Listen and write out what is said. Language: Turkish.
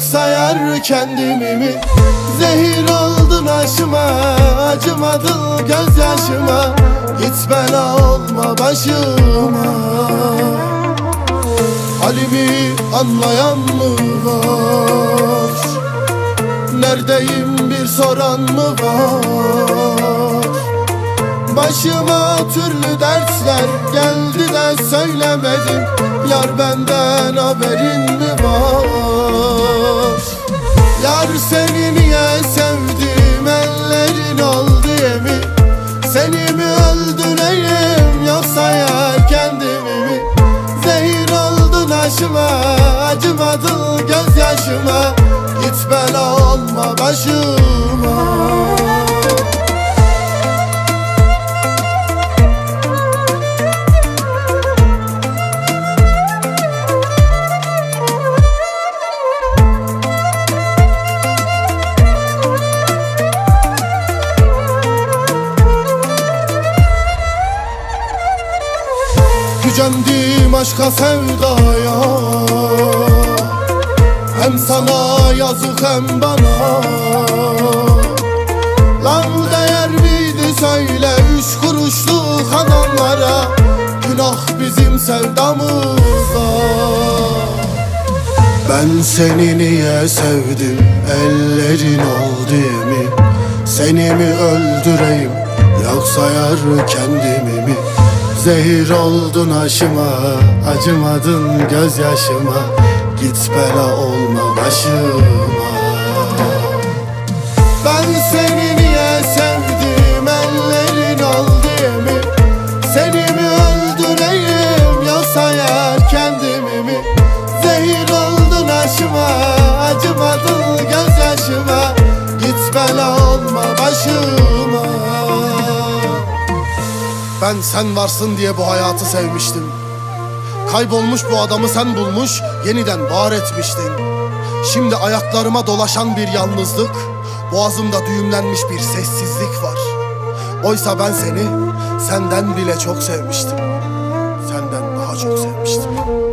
Yoksa yar kendimi mi? Zehir oldun aşıma Acımadın gözyaşıma. Git bela olma başıma. Halimi anlayan mı var? Neredeyim bir soran mı var? Başıma türlü dersler geldi de söylemedim. Yar benden haberin mi var oldun aşıma acımadın gözyaşıma. Git bela olma başıma Gücendim aşka sevdaya. Hem sana yazık hem bana. Lan değer miydi söyle üç kuruşluk adamlara Günah bizim sevdamızda. Ben seni niye sevdim? Ellerin oldu mi Seni mi öldüreyim? Yoksa yar kendimi mi Zehir oldun aşıma acımadın gözyaşıma. Git bela olma başıma. Ben seni niye sevdim ellerin oldu mi Seni mi öldüreyim yoksa yar kendimi mi? Zehir oldun aşıma acımadın gözyaşıma. Git bela olma başıma ben sen varsın diye bu hayatı sevmiştim. Kaybolmuş bu adamı sen bulmuş Yeniden var etmiştin. Şimdi ayaklarıma dolaşan bir yalnızlık Boğazımda düğümlenmiş bir sessizlik var. Oysa ben seni senden bile çok sevmiştim. Senden daha çok sevmiştim.